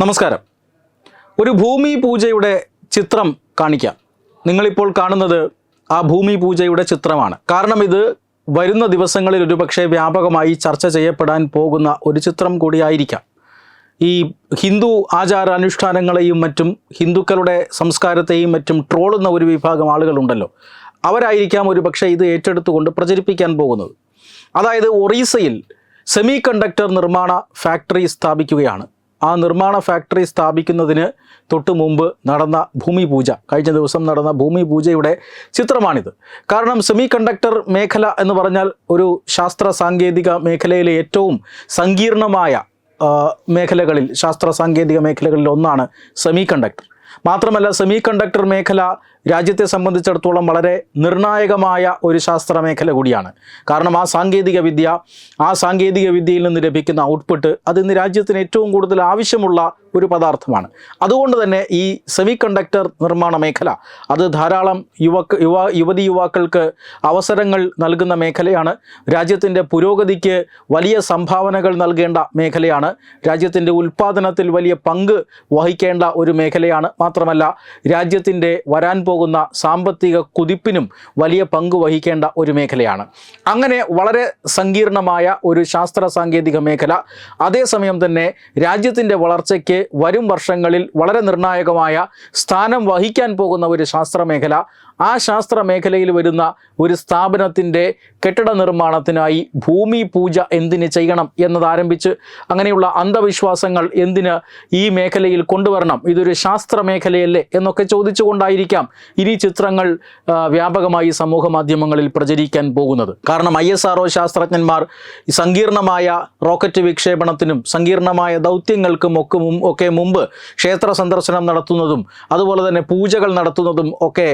നമസ്കാരം. ഒരു ഭൂമി പൂജയുടെ ചിത്രം കാണിക്കാം. നിങ്ങളിപ്പോൾ കാണുന്നത് ആ ഭൂമി പൂജയുടെ ചിത്രമാണ്. കാരണം ഇത് വരുന്ന ദിവസങ്ങളിൽ ഒരുപക്ഷെ വ്യാപകമായി ചർച്ച ചെയ്യപ്പെടാൻ പോകുന്ന ഒരു ചിത്രം കൂടിയായിരിക്കാം. ഈ ഹിന്ദു ആചാരാനുഷ്ഠാനങ്ങളെയും മറ്റും ഹിന്ദുക്കളുടെ സംസ്കാരത്തെയും മറ്റും ട്രോളുന്ന ഒരു വിഭാഗം ആളുകളുണ്ടല്ലോ. അവരായിരിക്കാം ഒരു പക്ഷേ ഇത് ഏറ്റെടുത്തുകൊണ്ട് പ്രചരിപ്പിക്കാൻ പോകുന്നത്. അതായത് ഒറീസയിൽ സെമി കണ്ടക്ടർ നിർമ്മാണ ഫാക്ടറി സ്ഥാപിക്കുകയാണ്. ആ നിർമ്മാണ ഫാക്ടറി സ്ഥാപിക്കുന്നതിന് തൊട്ട് മുമ്പ് നടന്ന ഭൂമി പൂജ കഴിഞ്ഞ ദിവസം നടന്ന ഭൂമി പൂജയുടെ ചിത്രമാണിത്. കാരണം സെമി കണ്ടക്ടർ മേഖല എന്ന് പറഞ്ഞാൽ ഒരു ശാസ്ത്ര സാങ്കേതിക മേഖലയിലെ ഏറ്റവും സങ്കീർണമായ മേഖലകളിൽ ശാസ്ത്ര സാങ്കേതിക മേഖലകളിൽ ഒന്നാണ് സെമി കണ്ടക്ടർ മാത്രമല്ല സെമി കണ്ടക്ടർ മേഖല രാജ്യത്തെ സംബന്ധിച്ചിടത്തോളം വളരെ നിർണായകമായ ഒരു ശാസ്ത്ര മേഖല കൂടിയാണ്. കാരണം ആ സാങ്കേതിക വിദ്യ ആ സാങ്കേതിക വിദ്യയിൽ നിന്ന് ലഭിക്കുന്ന ഔട്ട്പുട്ട് അത് ഇന്ന് രാജ്യത്തിന് ഏറ്റവും കൂടുതൽ ആവശ്യമുള്ള ഒരു പദാർത്ഥമാണ്. അതുകൊണ്ട് തന്നെ ഈ സെമി കണ്ടക്ടർ നിർമ്മാണ മേഖല അത് ധാരാളം യുവക്ക് യുവ യുവതി യുവാക്കൾക്ക് അവസരങ്ങൾ നൽകുന്ന മേഖലയാണ്. രാജ്യത്തിന്റെ പുരോഗതിക്ക് വലിയ സംഭാവനകൾ നൽകേണ്ട മേഖലയാണ്. രാജ്യത്തിന്റെ ഉൽപ്പാദനത്തിൽ വലിയ പങ്ക് വഹിക്കേണ്ട ഒരു മേഖലയാണ്. മാത്രമല്ല രാജ്യത്തിന്റെ വരാൻ പോകുന്ന സാമ്പത്തിക കുതിപ്പിനും വലിയ പങ്ക് വഹിക്കേണ്ട ഒരു മേഖലയാണ്. അങ്ങനെ വളരെ സങ്കീർണമായ ഒരു ശാസ്ത്ര സാങ്കേതിക മേഖല അതേസമയം തന്നെ രാജ്യത്തിന്റെ വളർച്ചയ്ക്ക് വരും വർഷങ്ങളിൽ വളരെ നിർണായകമായ സ്ഥാനം വഹിക്കാൻ പോകുന്ന ഒരു ശാസ്ത്ര മേഖല ആ ശാസ്ത്ര മേഖലയിൽ വരുന്ന ഒരു സ്ഥാപനത്തിന്റെ കെട്ടിട നിർമ്മാണത്തിനായി ഭൂമി പൂജ എന്തിന് ചെയ്യണം എന്നതാരംഭിച്ച് അങ്ങനെയുള്ള അന്ധവിശ്വാസങ്ങൾ എന്തിന് ഈ മേഖലയിൽ കൊണ്ടുവരണം? ഇതൊരു ശാസ്ത്ര മേഖലയല്ലേ എന്നൊക്കെ ചോദിച്ചുകൊണ്ടായിരിക്കാം ഇനി ചിത്രങ്ങൾ വ്യാപകമായി സമൂഹ മാധ്യമങ്ങളിൽ പ്രചരിക്കാൻ പോകുന്നത്. കാരണം ഐ എസ് ആർ ശാസ്ത്രജ്ഞന്മാർ സങ്കീർണമായ റോക്കറ്റ് വിക്ഷേപണത്തിനും സങ്കീർണമായ ദൗത്യങ്ങൾക്കും ഒക്കെ ഒക്കെ മുമ്പ് ക്ഷേത്ര സന്ദർശനം നടത്തുന്നതും അതുപോലെ തന്നെ പൂജകൾ നടത്തുന്നതും ഒക്കെ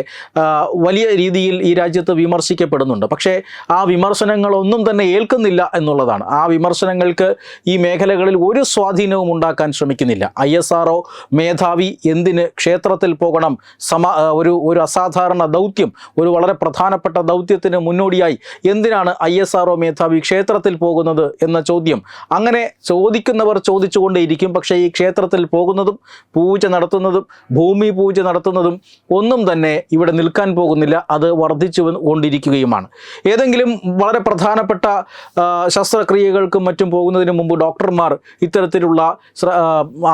വലിയ രീതിയിൽ ഈ രാജ്യത്ത് വിമർശിക്കപ്പെടുന്നുണ്ട്. പക്ഷേ ആ വിമർശനങ്ങളൊന്നും തന്നെ ഏൽക്കുന്നില്ല എന്നുള്ളതാണ്. ആ വിമർശനങ്ങൾക്ക് ഈ മേഖലകളിൽ ഒരു സ്വാധീനവും ഉണ്ടാക്കാൻ ശ്രമിക്കുന്നില്ല. ഐ എസ് ആർ മേധാവി എന്തിന് ക്ഷേത്രത്തിൽ പോകണം? സമ ഒരു ഒരു അസാധാരണ ദൗത്യം ഒരു വളരെ പ്രധാനപ്പെട്ട ദൗത്യത്തിന് മുന്നോടിയായി എന്തിനാണ് ഐ എസ് ആർ മേധാവി ക്ഷേത്രത്തിൽ പോകുന്നത് എന്ന ചോദ്യം? അങ്ങനെ ചോദിക്കുന്നവർ ചോദിച്ചുകൊണ്ടേയിരിക്കും. പക്ഷേ ഈ ക്ഷേത്രത്തിൽ പോകുന്നതും പൂജ നടത്തുന്നതും ഭൂമി പൂജ നടത്തുന്നതും ഒന്നും തന്നെ ഇവിടെ നിൽക്കാൻ പോകുന്നില്ല അത് വർദ്ധിച്ചു കൊണ്ടിരിക്കുകയുമാണ്. ഏതെങ്കിലും വളരെ പ്രധാനപ്പെട്ട ശസ്ത്രക്രിയകൾക്കും മറ്റും പോകുന്നതിന് മുമ്പ് ഡോക്ടർമാർ ഇത്തരത്തിലുള്ള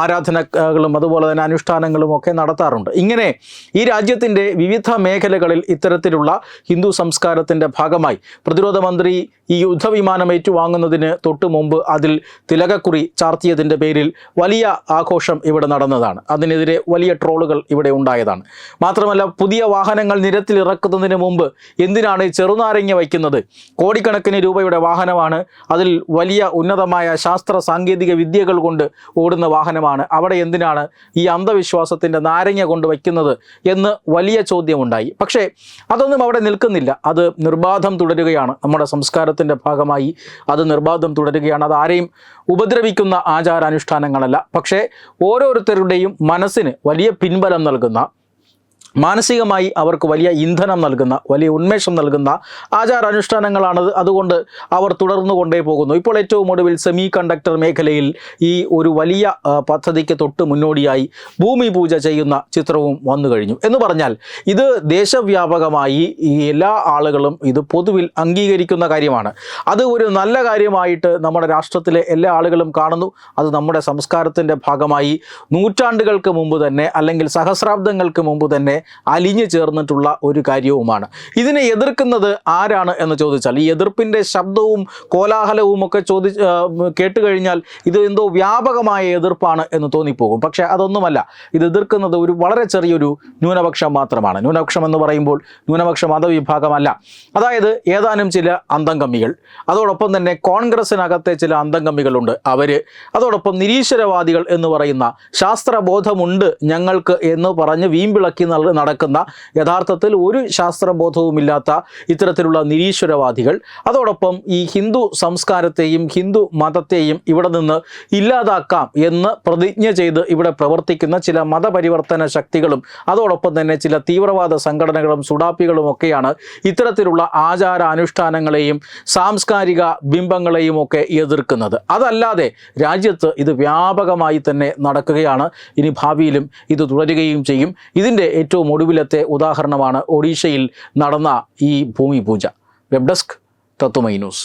ആരാധനകളും അതുപോലെ തന്നെ അനുഷ്ഠാനങ്ങളും ഒക്കെ നടത്താറുണ്ട്. ഇങ്ങനെ ഈ രാജ്യത്തിന്റെ വിവിധ മേഖലകളിൽ ഇത്തരത്തിലുള്ള ഹിന്ദു സംസ്കാരത്തിന്റെ ഭാഗമായി പ്രതിരോധ മന്ത്രി ഈ യുദ്ധവിമാനം ഏറ്റുവാങ്ങുന്നതിന് തൊട്ട് മുമ്പ് അതിൽ തിലകക്കുറി ചാർത്തിയതിന്റെ പേരിൽ വലിയ ആഘോഷം ഇവിടെ നടന്നതാണ്. അതിനെതിരെ വലിയ ട്രോളുകൾ ഇവിടെ ഉണ്ടായതാണ്. മാത്രമല്ല പുതിയ വാഹനങ്ങൾ നിരത്തിലിറക്കുന്നതിന് മുമ്പ് എന്തിനാണ് ചെറുനാരങ്ങ വയ്ക്കുന്നത്? കോടിക്കണക്കിന് രൂപയുടെ വാഹനമാണ്. അതിൽ വലിയ ഉന്നതമായ ശാസ്ത്ര സാങ്കേതിക വിദ്യകൾ കൊണ്ട് ഓടുന്ന വാഹനമാണ്. അവിടെ എന്തിനാണ് ഈ അന്ധവിശ്വാസത്തിന്റെ നാരങ്ങ കൊണ്ട് വയ്ക്കുന്നത് എന്ന് വലിയ ചോദ്യമുണ്ടായി. പക്ഷേ അതൊന്നും അവിടെ നിൽക്കുന്നില്ല. അത് നിർബാധം തുടരുകയാണ്. നമ്മുടെ സംസ്കാരത്തിന്റെ ഭാഗമായി അത് നിർബാധം തുടരുകയാണ്. അത് ആരെയും ഉപദ്രവിക്കുന്ന ആചാരാനുഷ്ഠാനങ്ങളല്ല. പക്ഷേ ഓരോരുത്തരുടെയും മനസ്സിന് വലിയ പിൻബലം നൽകുന്ന മാനസികമായി അവർക്ക് വലിയ ഇന്ധനം നൽകുന്ന വലിയ ഉന്മേഷം നൽകുന്ന ആചാരാനുഷ്ഠാനങ്ങളാണത് അതുകൊണ്ട് അവർ തുടർന്നു കൊണ്ടേ പോകുന്നു. ഇപ്പോൾ ഏറ്റവും ഒടുവിൽ സെമി കണ്ടക്ടർ മേഖലയിൽ ഈ ഒരു വലിയ പദ്ധതിക്ക് തൊട്ട് മുന്നോടിയായി ഭൂമി പൂജ ചെയ്യുന്ന ചിത്രവും വന്നു കഴിഞ്ഞു. എന്ന് പറഞ്ഞാൽ ഇത് ദേശവ്യാപകമായി ഈ എല്ലാ ആളുകളും ഇത് പൊതുവിൽ അംഗീകരിക്കുന്ന കാര്യമാണ്. അത് ഒരു നല്ല കാര്യമായിട്ട് നമ്മുടെ രാഷ്ട്രത്തിലെ എല്ലാ ആളുകളും കാണുന്നു. അത് നമ്മുടെ സംസ്കാരത്തിന്റെ ഭാഗമായി നൂറ്റാണ്ടുകൾക്ക് മുമ്പ് തന്നെ അല്ലെങ്കിൽ സഹസ്രാബ്ദങ്ങൾക്ക് മുമ്പ് തന്നെ അലിഞ്ഞു ചേർന്നിട്ടുള്ള ഒരു കാര്യവുമാണ്. ഇതിനെ എതിർക്കുന്നത് ആരാണ് എന്ന് ചോദിച്ചാൽ ഈ എതിർപ്പിന്റെ ശബ്ദവും കോലാഹലവും ഒക്കെ ചോദി കേട്ടുകഴിഞ്ഞാൽ കേട്ട് കഴിഞ്ഞാൽ ഇത് എന്തോ വ്യാപകമായ എതിർപ്പാണ് എന്ന് തോന്നിപ്പോകും. പക്ഷേ അതൊന്നുമല്ല. ഇത് എതിർക്കുന്നത് ഒരു വളരെ ചെറിയൊരു ന്യൂനപക്ഷം മാത്രമാണ്. ന്യൂനപക്ഷം എന്ന് പറയുമ്പോൾ ന്യൂനപക്ഷ മതവിഭാഗമല്ല. അതായത് ഏതാനും ചില അന്തംഗമികൾ അതോടൊപ്പം തന്നെ കോൺഗ്രസിനകത്തെ ചില അന്തംഗമികളുണ്ട് അവർ അതോടൊപ്പം നിരീശ്വരവാദികൾ എന്ന് പറയുന്ന ശാസ്ത്രബോധമുണ്ട് ഞങ്ങൾക്ക് എന്ന് പറഞ്ഞ് വീമ്പിളക്കി നൽ നടക്കുന്ന യഥാർത്ഥത്തിൽ ഒരു ശാസ്ത്രബോധവുമില്ലാത്ത ഇത്തരത്തിലുള്ള നിരീശ്വരവാദികൾ. അതോടൊപ്പം ഈ ഹിന്ദു സംസ്കാരത്തെയും ഹിന്ദു മതത്തെയും ഇവിടെ നിന്ന് ഇല്ലാതാക്കാം എന്ന് പ്രതിജ്ഞ ചെയ്ത് ഇവിടെ പ്രവർത്തിക്കുന്ന ചില മതപരിവർത്തന ശക്തികളും അതോടൊപ്പം തന്നെ ചില തീവ്രവാദ സംഘടനകളും സുഡാപ്പികളും ഒക്കെയാണ് ഇത്തരത്തിലുള്ള ആചാര അനുഷ്ഠാനങ്ങളെയും സാംസ്കാരിക ബിംബങ്ങളെയും ഒക്കെ എതിർക്കുന്നത്. അതല്ലാതെ രാജ്യത്ത് ഇത് വ്യാപകമായി തന്നെ നടക്കുകയാണ്. ഇനി ഭാവിയിലും ഇത് തുടരുകയും ചെയ്യും. ഇതിന്റെ ഏറ്റവും ഒടുവിലത്തെ ഉദാഹരണമാണ് ഒഡീഷയിൽ നടന്ന ഈ ഭൂമി പൂജ. Web desk Tatwamayi news.